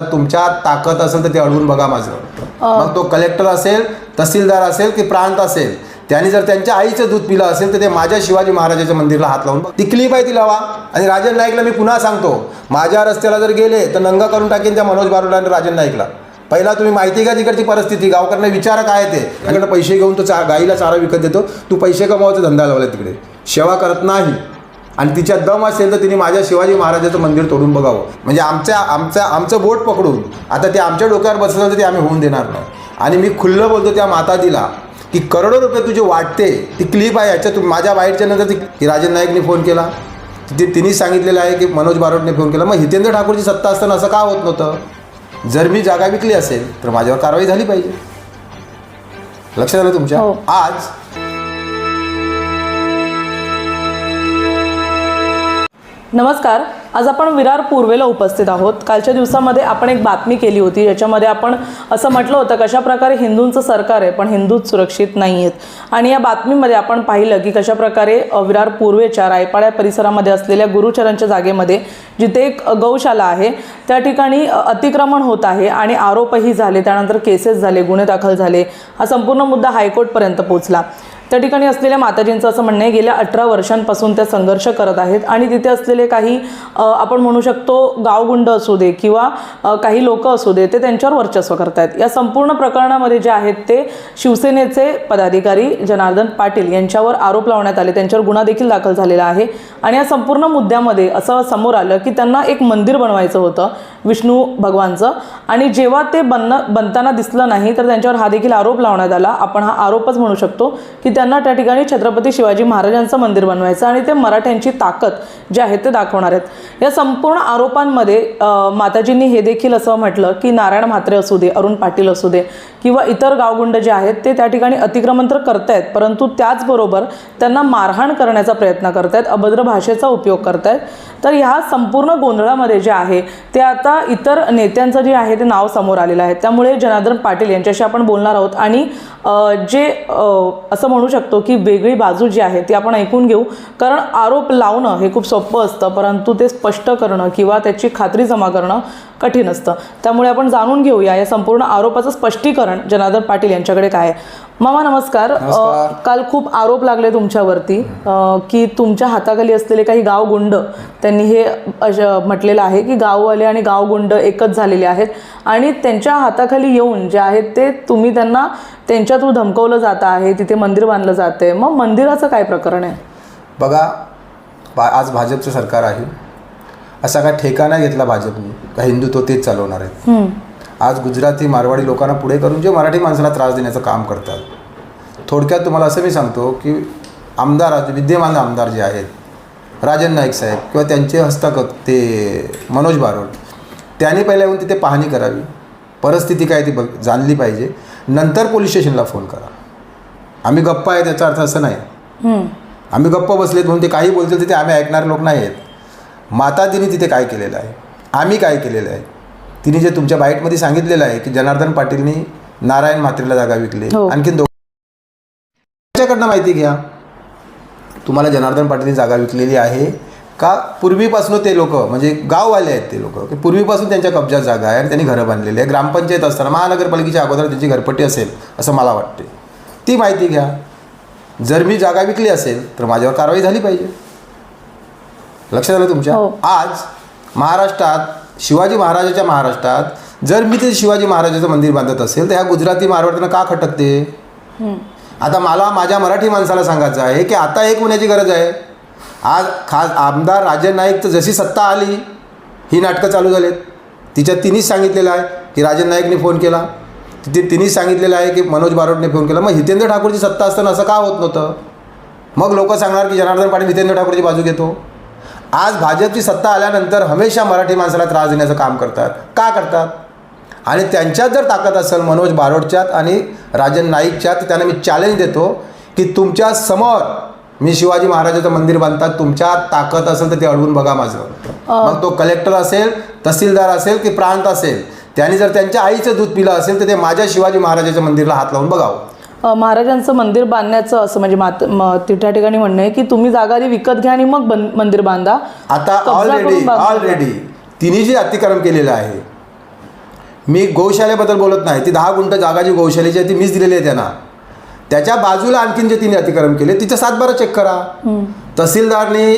तुमच्यात ताकद असेल तर ते अडवून बघा माझं. मग तो कलेक्टर असेल तहसीलदार असेल की प्रांत असेल त्यांनी जर त्यांच्या आईचं दूध पिलं असेल तर ते माझ्या शिवाजी महाराजाच्या मंदिरला हात लावून. ती क्लिप आहे ती लावा. आणि राजन नाईकला मी पुन्हा सांगतो माझ्या रस्त्याला जर गेले तर नंगा करून टाकेन त्या मनोज बारोडा आणि राजन नाईकला. पहिला तुम्ही माहिती का तिकडची परिस्थिती गावकऱ्यांना विचारा काय ते. त्याकडे पैसे घेऊन तो चा गाईला चारा विकत देतो. तू पैसे कमावायचा धंदा लावला तिकडे. सेवा करत नाही. आणि तिच्या दम असेल तर तिने माझ्या शिवाजी महाराजाचं मंदिर तोडून बघावं. म्हणजे आमच्या आमच्या आमचं बोट पकडून आता ते आमच्या डोक्यावर बसलं तर ते आम्ही होऊन देणार नाही. आणि मी खुल्लं बोलतो त्या माताजीला की करोडो रुपये तुझे वाटते ती क्लिप आहे याच्यात तू माझ्या वाईटच्या नंतर ती राजन नाईकने फोन केला. ते तिने सांगितलेलं आहे की मनोज बारोटने फोन केला. मग हितेंद्र ठाकूरची सत्ता असताना असं का होत नव्हतं? जर मी जागा विकली असेल तर माझ्यावर कारवाई झाली पाहिजे. लक्षात आलं तुमच्या? हो. आज नमस्कार आज आपण विरार पूर्वेला उपस्थित आहोत. कालच्या दिवसामध्ये आपण एक बातमी केली होती ज्याच्यामध्ये आपण असं म्हटलं होतं कशा प्रकारे हिंदूंचं सरकार आहे पण हिंदूच सुरक्षित नाही आहेत आणि या बातमीमध्ये आपण पाहिलं की कशा प्रकारे विरार पूर्वेच्या रायपाड्या परिसरामध्ये असलेल्या गुरुचरणच्या जागेमध्ये जिथे एक गौशाला आहे त्या ठिकाणी अतिक्रमण होत आहे आणि आरोपही झाले त्यानंतर केसेस झाले गुन्हे दाखल झाले हा संपूर्ण मुद्दा हायकोर्टपर्यंत पोहोचला. त्या ठिकाणी असलेल्या माताजींचं असं म्हणणं आहे गेल्या अठरा वर्षांपासून त्या संघर्ष करत आहेत आणि तिथे असलेले काही आपण म्हणू शकतो गावगुंड असू दे किंवा काही लोक असू दे ते त्यांच्यावर वर्चस्व करतायत. या संपूर्ण प्रकरणामध्ये जे आहेत ते शिवसेनेचे पदाधिकारी जनार्दन पाटील यांच्यावर आरोप लावण्यात आले. त्यांच्यावर गुन्हा देखील दाखल झालेला आहे. आणि या संपूर्ण मुद्द्यामध्ये असं समोर आलं की त्यांना एक मंदिर बनवायचं होतं विष्णू भगवानचं. आणि जेव्हा ते बन बनताना दिसलं नाही तर त्यांच्यावर हा देखील आरोप लावण्यात आला. आपण हा आरोपच म्हणू शकतो की त्यांना त्या ठिकाणी छत्रपती शिवाजी महाराजांचं मंदिर बनवायचं आणि ते मराठ्यांची ताकद जे आहे ते दाखवणार आहेत. या संपूर्ण आरोपांमध्ये माताजींनी हे देखील असं म्हटलं की नारायण म्हात्रे असू दे अरुण पाटील असू दे किंवा इतर गावगुंड जे आहेत ते त्या ठिकाणी अतिक्रमण तर करतायत परंतु त्याचबरोबर त्यांना मारहाण करण्याचा प्रयत्न करतायत अभद्र भाषेचा उपयोग करतायत. तर ह्या संपूर्ण गोंधळामध्ये जे आहे ते आता इतर नेत्यांचं जे आहे ते नाव समोर आलेलं आहे. त्यामुळे जनार्दन पाटील यांच्याशी आपण बोलणार आहोत आणि जे असं म्हणू शकतो की वेगळी बाजू जी आहे ती आपण ऐकून घेऊ. कारण आरोप लावणं हे खूप सोपं असतं परंतु ते स्पष्ट करणं किंवा त्याची खात्री जमा करणं कठीण असतं. त्यामुळे आपण जाणून घेऊया या संपूर्ण आरोपाचं स्पष्टीकरण जनार्दन पाटील यांच्याकडे काय आहे. मामा नमस्कार. अ. काल खूप आरोप लागले तुमच्यावरती अ, की तुमच्या हाताखाली असलेले काही गावगुंड त्यांनी हे अश- म्हटलेलं आहे की गाववाले आणि गावगुंड एकच झालेले आहेत आणि त्यांच्या हाताखाली येऊन जे आहेत ते तुम्ही त्यांना त्यांच्या थ्रू धमकवलं जात आहे तिथे मंदिर बांधलं जाते मग मंदिराचं काय प्रकरण आहे? बघा आज भाजपचं सरकार आहे. असा काय ठेका नाही घेतला भाजपने. का हिंदुत्व तेच चालवणार आहेत. हम्म, आज गुजराती मारवाडी लोकांना पुढे करून जे मराठी माणसाला त्रास देण्याचं काम करतात. थोडक्यात तुम्हाला असं मी सांगतो की आमदार आज विद्यमान आमदार जे आहेत राजन नाईक साहेब किंवा त्यांचे हस्तक ते मनोज बारोड त्यांनी पहिला येऊन तिथे पाहणी करावी. परिस्थिती काय ती बघ जाणली पाहिजे. नंतर पोलीस स्टेशनला फोन करा. आम्ही गप्पा आहे त्याचा अर्थ असं नाही. आम्ही गप्प बसलेत म्हणून ते काही बोलतील तिथे आम्ही ऐकणारे लोक नाही आहेत माताजीने तिथे काय केलेलं आहे? आम्ही काय केलेलं आहे? तिने जे तुमच्या बाईटमध्ये सांगितलेलं आहे की जनार्दन पाटीलनी नारायण म्हात्रेला जागा विकली. हो. आणखीन दोघ त्याच्याकडनं माहिती घ्या. तुम्हाला जनार्दन पाटीलनी जागा विकलेली आहे का? पूर्वीपासून ते लोक म्हणजे गाववाले आहेत ते लोक की पूर्वीपासून त्यांच्या कब्जात जागा आहे आणि त्यांनी घरं बांधलेली आहे. ग्रामपंचायत असताना महानगरपालिकेच्या अगोदर त्यांची घरपट्टी असेल असं मला वाटते ती माहिती घ्या. जर मी जागा विकली असेल तर माझ्यावर कारवाई झाली पाहिजे. लक्षात आलं तुमच्या? हो. आज महाराष्ट्रात शिवाजी महाराजाच्या महाराष्ट्रात जर मी ते शिवाजी महाराजाचं मंदिर बांधत असेल तर ह्या गुजराती मारवाड्यांना का खटकते. आता मला माझ्या मराठी माणसाला सांगायचं आहे की आता एक होण्याची गरज आहे. आज खास आमदार राजन नाईक तर जशी सत्ता आली ही नाटकं चालू झालेत. तिच्यात तिनेच सांगितलेलं आहे की राजन नाईकने फोन केला. तिथे तिनेच सांगितलेलं आहे की मनोज बारोटने फोन केला. मग हितेंद्र ठाकूरची सत्ता असताना असं का होत नव्हतं? मग लोक सांगणार की जनार्दन पाटील हितेंद्र ठाकूरची बाजू घेतो. आज भाजपची सत्ता आल्यानंतर हमेशा मराठी माणसाला त्रास देण्याचं काम करतात. का करतात? आणि त्यांच्यात जर ताकद असेल मनोज बारोटच्यात आणि राजन नाईकच्यात तर त्यांना मी चॅलेंज देतो की तुमच्यासमोर मी शिवाजी महाराजाचं मंदिर बांधतात तुमच्यात ताकद असेल तर ते अडवून बघा माझं. मग तो कलेक्टर असेल तहसीलदार असेल की प्रांत असेल त्यांनी जर त्यांच्या आईचं दूध पिलं असेल तर ते माझ्या शिवाजी महाराजाच्या मंदिरला हात लावून बघावं. महाराजांचं मंदिर बांधण्याचं असं म्हणजे मात म- ति- त्या ठिकाणी म्हणणं आहे की तुम्ही जागा आधी विकत घ्या आणि मग मंदिर बांधा. आता ऑलरेडी ऑलरेडी तिने जे अतिक्रम केलेलं आहे मी गौशालेबद्दल बोलत नाही. ती दहा गुंठ जागा जी गौशालेची आहे ती मीच दिलेली आहे त्यांना. त्याच्या बाजूला आणखीन जे तिने अतिक्रम केले तिचा सातबारा चेक करा. तहसीलदारनी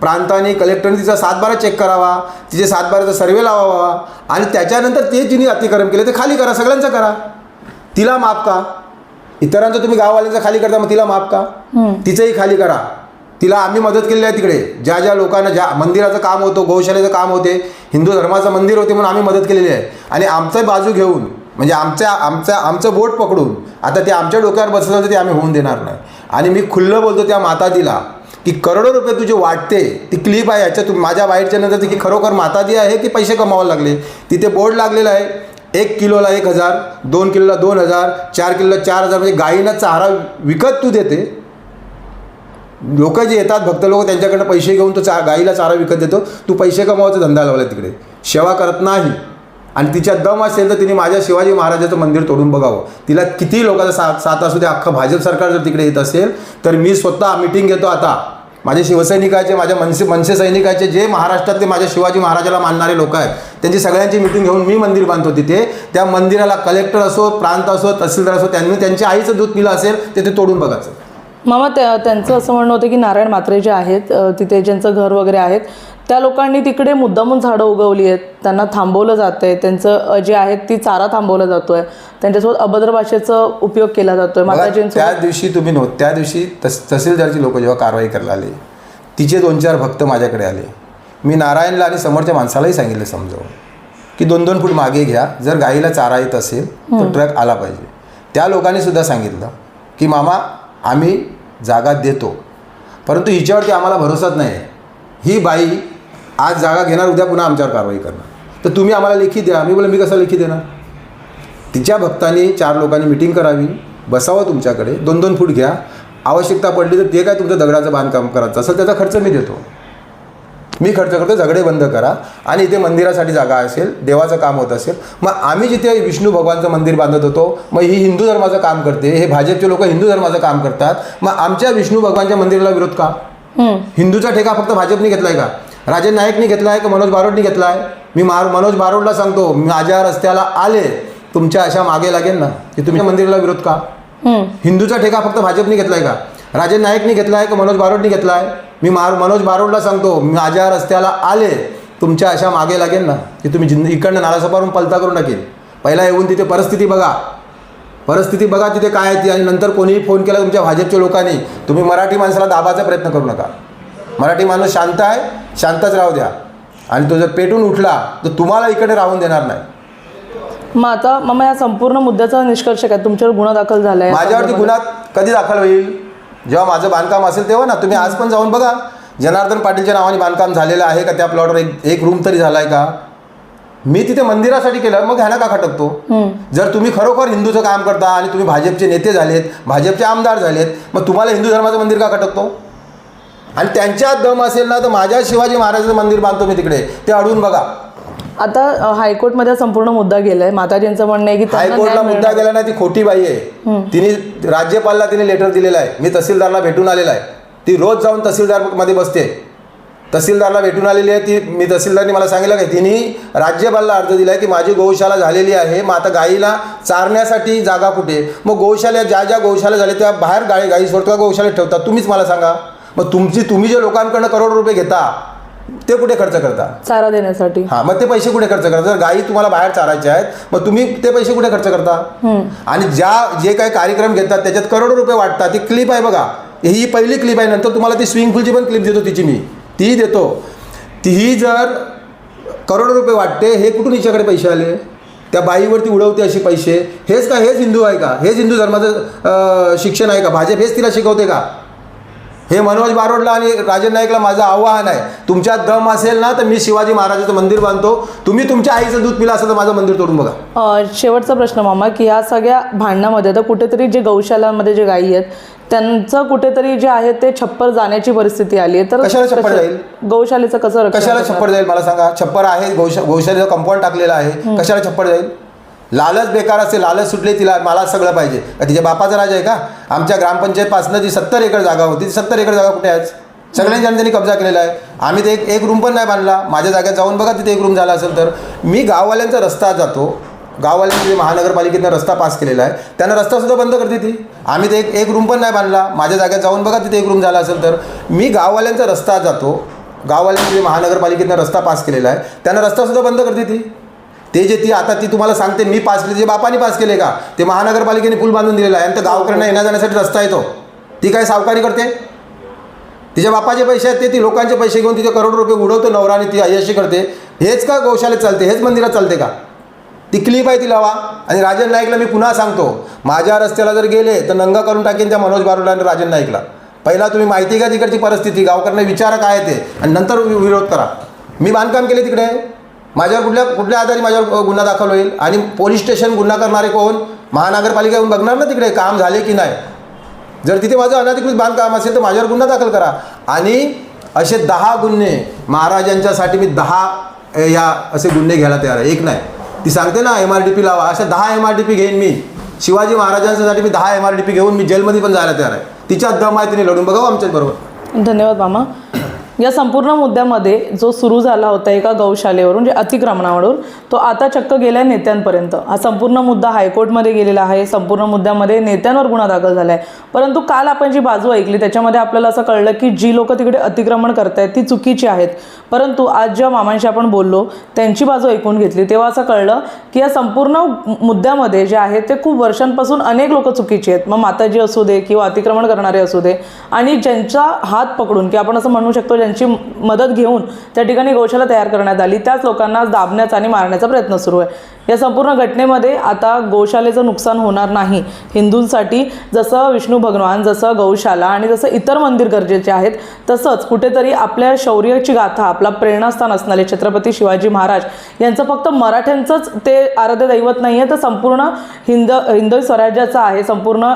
प्रांताने कलेक्टरने तिचा सातबारा चेक करावा. तिचे सातबाराचा सर्वे लावावा. आणि त्याच्यानंतर ते जिने अतिक्रम केले ते खाली करा. सगळ्यांचं करा. तिला माफ का? इतरांचं तुम्ही गाववाल्यांचं खाली करता मग तिला माफ का? तिचंही खाली करा. तिला आम्ही मदत केलेली आहे तिकडे. ज्या ज्या लोकांना ज्या मंदिराचं काम होतं गौशालेचं काम होते हिंदू धर्माचं मंदिर होते म्हणून आम्ही मदत केलेली आहे. आणि आमचं बाजू घेऊन म्हणजे आमच्या आमच्या आमचं बोट पकडून आता ते आमच्या डोक्यावर बसलं तर ते आम्ही होऊन देणार नाही. आणि मी खुल्लं बोलतो त्या माताजीला की करोडो रुपये तुझे वाटते ती क्लिप आहे याच्यात माझ्या वाईटच्या नंतर ती की खरोखर माताजी आहे की पैसे कमावायला लागले? तिथे बोर्ड लागलेला आहे एक किलोला एक हजार दोन किलोला दोन हजार चार किलोला चार हजार म्हणजे गाईना चारा विकत तू देते. लोक जे येतात भक्त लोक त्यांच्याकडनं पैसे घेऊन तो चा गाईला चारा विकत देतो. तू पैसे कमावायचं धंदा लावला तिकडे. सेवा करत नाही. आणि तिच्या दम असेल तर तिने माझ्या शिवाजी महाराजाचं मंदिर तोडून बघावं. तिला किती लोकांचा साथ साथ असू दे अख्खं भाजप सरकार जर तिकडे येत असेल तर मी स्वतः मिटिंग घेतो आता. माझे शिवसैनिकाचे माझ्या मनसे मनसे सैनिकाचे जे महाराष्ट्रातले माझ्या शिवाजी महाराजाला मानणारे लोक आहेत त्यांची सगळ्यांची मिटिंग घेऊन मी मंदिर बांधतो तिथे. त्या मंदिराला कलेक्टर असो प्रांत असो तहसीलदार असो त्यांनी त्यांच्या आईचं दूध पिलं असेल ते ते तोडून बघायचं. मामा त्या त्यांचं असं म्हणणं होतं की नारायण मात्रे जे आहेत तिथे ज्यांचं घर वगैरे आहेत त्या लोकांनी तिकडे मुद्दामून झाडं उगवली आहेत. त्यांना थांबवलं जातं आहे त्यांचं जे आहेत ती चारा थांबवला जातो आहे त्यांच्यासोबत अभद्र भाषेचा उपयोग केला जातो आहे बघा, त्या दिवशी तुम्ही नव्हत त्या दिवशी तस तहसीलदारची लोक जेव्हा कारवाई करायला आले तिचे दोन चार भक्त माझ्याकडे आले. मी नारायणला आणि समोरच्या माणसालाही सांगितलं समजावून की दोन दोन फूट मागे घ्या जर गाईला चारा येत असेल तर ट्रक आला पाहिजे. त्या लोकांनी सुद्धा सांगितलं की मामा आम्ही जागा देतो. परंतु हिच्यावरती आम्हाला भरोसाच नाही आहे ही बाई आज जागा घेणार उद्या पुन्हा आमच्यावर कारवाई करणार. तर तुम्ही आम्हाला लेखी द्या. मी बोला मी कसं लेखी देणार? तिच्या भक्तांनी चार लोकांनी मिटिंग करावी. बसावं तुमच्याकडे. दोन दोन फूट घ्या. आवश्यकता पडली तर ते काय तुमचं दगडाचं बांधकाम करायचं असेल त्याचा खर्च मी देतो. मी खर्च करतो झगडे बंद करा. आणि इथे मंदिरासाठी जागा असेल देवाचं काम होत असेल मग आम्ही जिथे विष्णू भगवानचं मंदिर बांधत होतो मग ही हिंदू धर्माचं काम करते. हे भाजपचे लोक हिंदू धर्माचं काम करतात. मग आमच्या विष्णू भगवानच्या मंदिराला विरोध का. हिंदूचा ठेका फक्त भाजपने घेतलाय का? राजन नाईकनी घेतलाय का? मनोज बारोडनी घेतलाय? मी मार मनोज बारोडला सांगतो माझ्या रस्त्याला आले तुमच्या अशा मागे लागेल ना की तुम्ही मंदिराला विरोध का. हिंदूचा ठेका फक्त भाजपने घेतलाय का? राजन नाईकनी घेतलाय का मनोज बारोडनी घेतलाय? मी मार मनोज बारोडला सांगतो माझ्या रस्त्याला आले तुमच्या अशा मागे लागेल ना की तुम्ही जिंद इकडनं नालासपारून पलता करून टाकेल पहिला येऊन तिथे परिस्थिती बघा. परिस्थिती बघा तिथे काय आहे ती आणि नंतर कोणीही फोन केला तुमच्या भाजपच्या लोकांनी तुम्ही मराठी माणसाला दाबाचा प्रयत्न करू नका. मराठी माणूस शांत आहे शांतच राहू द्या. आणि तो जर पेटून उठला तर तुम्हाला इकडे राहून देणार नाही. मग आता मामा या संपूर्ण मुद्द्याचा निष्कर्ष काय? तुमच्यावर गुन्हा दाखल झालाय माझ्यावरती गुन्हा कधी दाखल होईल? जेव्हा माझं बांधकाम असेल तेव्हा ना तुम्ही आज पण जाऊन बघा. जनार्दन पाटीलच्या नावाने बांधकाम झालेलं आहे का? त्या प्लॉटवर एक एक रूम तरी झाला आहे का? मी तिथे मंदिरासाठी केलं मग ह्याला का खटकतो? जर तुम्ही खरोखर हिंदूचं काम करता आणि तुम्ही भाजपचे नेते झालेत भाजपचे आमदार झालेत मग तुम्हाला हिंदू धर्माचं मंदिर का खटकतो? आणि त्यांच्यात दम असेल ना तर माझ्या शिवाजी महाराजाचं मंदिर बांधतो मी तिकडे. ते अडवून बघा. आता हायकोर्टमध्ये संपूर्ण मुद्दा गेलाय. माताजींचं म्हणणं आहे की त्यांना हायकोर्टला न्याय मुद्दा मिळणार- गेला नाही ती खोटी बाई आहे. तिने राज्यपालला तिने लेटर दिलेलं आहे. मी तहसीलदारला भेटून आलेला आहे. ती रोज जाऊन तहसीलदारमध्ये बसते. तहसीलदारला भेटून आलेली आहे ती मी तहसीलदारनी मला सांगितलं काय तिने राज्यपालला अर्ज दिला आहे की माझी गौशाला झालेली आहे. मग आता गाईला चारण्यासाठी जागा कुठे? मग गौशाला ज्या ज्या गौशाला झाल्या त्या बाहेर गाई गाई सोडतो गौशाळेत ठेवतात तुम्हीच मला सांगा. मग तुमची तुम्ही जे लोकांकडनं करोड रुपये घेता ते कुठे खर्च करता? चारा देण्यासाठी. हा मग ते पैसे कुठे खर्च करता? जर गायी तुम्हाला बाहेर चारायच्या आहेत मग तुम्ही ते पैसे कुठे खर्च करता? आणि ज्या जे काही कार्यक्रम घेतात त्याच्यात करोडो रुपये वाटतात. ती क्लिप आहे बघा. ही पहिली क्लिप आहे. नंतर तुम्हाला ती स्विमिंग पूलची पण क्लिप देतो तिची मी. तीही देतो. तीही जर करोडो रुपये वाटते हे कुठून हिच्याकडे पैसे आले? त्या बाईवरती उडवते असे पैसे. हेच का हेच हिंदू आहे का? हेच हिंदू धर्माचं शिक्षण आहे का? भाजप हेच तिला शिकवते का? हे मनोज बारोडला आणि राजन नाईकला माझं आव्हान आहे. तुमच्यात दम असेल ना तर मी शिवाजी महाराजाचं मंदिर बांधतो. तुम्ही तुमच्या आईचं दूध पिलं असेल तर माझं मंदिर तोडून बघा. शेवटचा प्रश्न मामा की ह्या सगळ्या भांडणामध्ये आता कुठेतरी जे गौशालांमध्ये जे गायी आहेत त्यांचं कुठेतरी जे आहे ते छप्पर जाण्याची परिस्थिती आली आहे. तर कशाला छप्पर जाईल? गौशालेचं कसं रक्षण कशाला करणार? छप्पर जाईल? मला सांगा. छप्पर आहे गौशा गौशालेचं कंपाऊंड टाकलेलं आहे. कशाला छप्पर जाईल? लालच बेकार असते लालच सुटले तिला मला सगळं पाहिजे. का तिच्या बापाचा राजा आहे का? आमच्या ग्रामपंचायतपासनं जी सत्तर एकर जागा होती ती सत्तर एकर जागा कुठे आहे सगळ्यांनी जनतेने कब्जा केलेला आहे. आम्ही ते एक एक रूम पण नाही बांधला. माझ्या जागेत जाऊन बघा तिथे एक रूम झाला असेल तर. मी गाववाल्यांचा रस्ता जातो. गाववाल्यांनी जे महानगरपालिकेनं रस्ता पास केलेला आहे. त्यांना रस्तासुद्धा बंद करते ती आम्ही ते एक एक रूम पण नाही बांधला. माझ्या जागेत जाऊन बघा तिथे एक रूम झाला असेल तर. मी गाववाल्यांचा रस्ता जातो. गाववाल्यांनी जे महानगरपालिकेनं रस्ता पास केलेला आहे. त्यांना रस्तासुद्धा बंद करते ती ते जे ती आता ती तुम्हाला सांगते मी पास केले जे बापाने पास केले का ते महानगरपालिकेने पूल बांधून दिलेला आहे. आणि त्या गावकऱ्यांना येण्या जाण्यासाठी रस्ता येतो ती. काय सावकारी करते? तिच्या बापाचे पैसे आहेत ते ती लोकांचे पैसे घेऊन तिचे करोड रुपये उडवतो नवरा आणि ती अयशी करते. हेच का गौशालेत चालते? हेच मंदिरात चालते का? ती क्लिप आहे ती लावा. आणि राजन नाईकला मी पुन्हा सांगतो माझ्या रस्त्याला जर गेले तर नंगा करून टाकेन त्या मनोज बारोडा आणि राजन नाईकला. पहिला तुम्ही माहिती का तिकडची परिस्थिती गावकऱ्यांना विचारा काय आहे ते आणि नंतर वि- विरोध करा. मी बांधकाम केले तिकडे. माझ्यावर कुठल्या कुठल्या आधारे माझ्यावर गुन्हा दाखल होईल? आणि पोलीस स्टेशन गुन्हा करणारे कोण? महानगरपालिका येऊन बघणार ना तिकडे काम झाले की नाही? जर तिथे माझं अनधिकृत बांधकाम असेल तर माझ्यावर गुन्हा दाखल करा. आणि असे दहा गुन्हे महाराजांच्यासाठी मी दहा या असे गुन्हे घ्यायला तयार आहे. एक नाही. ती सांगते ना एम आर डी पी लावा. अशा दहा एम आर डी पी घेईन मी. शिवाजी महाराजांसाठी मी दहा एम आर डी पी घेऊन मी जेलमध्ये पण जायला तयार आहे. तिच्यात दम आहे तिने लढून बघावं आमच्याच बरोबर धन्यवाद मामा. या संपूर्ण मुद्द्यामध्ये जो सुरू झाला होता एका गौशालेवरून जे अतिक्रमणावरून तो आता चक्क गेल्या नेत्यांपर्यंत. हा संपूर्ण मुद्दा हायकोर्टमध्ये गेलेला आहे. संपूर्ण मुद्द्यामध्ये नेत्यांवर गुन्हा दाखल झाला आहे परंतु काल आपण जी बाजू ऐकली त्याच्यामध्ये आपल्याला असं कळलं की जी लोक तिकडे अतिक्रमण करतायत ती चुकीची आहेत. परंतु आज जेव्हा मामांशी आपण बोललो त्यांची बाजू ऐकून घेतली तेव्हा असं कळलं की या संपूर्ण मुद्द्यामध्ये जे आहे ते खूप वर्षांपासून अनेक लोक चुकीची आहेत. मग माताजी असू दे किंवा अतिक्रमण करणारे असू दे. आणि ज्यांचा हात पकडून की आपण असं म्हणू शकतो त्यांची मदत घेऊन त्या ठिकाणी गौशाला तयार करण्यात आली. त्याच लोकांना दाबण्याचा आणि मारण्याचा प्रयत्न सुरू आहे. या संपूर्ण घटनेमध्ये आता गौशालेचं नुकसान होणार नाही. हिंदूंसाठी जसं विष्णू भगवान जसं गौशाला आणि जसं इतर मंदिर गरजेचे आहेत तसंच कुठेतरी आपल्या शौर्याची गाथा आपला प्रेरणास्थान असणारे छत्रपती शिवाजी महाराज यांचं फक्त मराठ्यांचंच ते आराध्य दैवत नाही आहे तर संपूर्ण हिंद हिंदवी स्वराज्याचं आहे संपूर्ण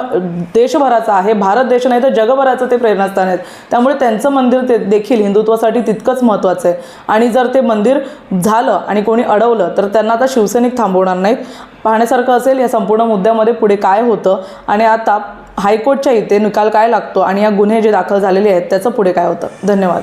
देशभराचं आहे भारत देश नाही तर जगभराचं ते प्रेरणास्थान आहेत त्यामुळे त्यांचं मंदिर ते देखील हिंदुत्वासाठी तितकंच महत्त्वाचं आहे. आणि जर ते मंदिर झालं आणि कोणी अडवलं तर त्यांना आता शिवसैनिक थांबवणार नाहीत. पाहण्यासारखं असेल या संपूर्ण मुद्द्यामध्ये पुढे काय होतं आणि आता हायकोर्टच्या इथे निकाल काय लागतो आणि या गुन्हे जे दाखल झालेले आहेत त्याचं पुढे काय होतं? धन्यवाद.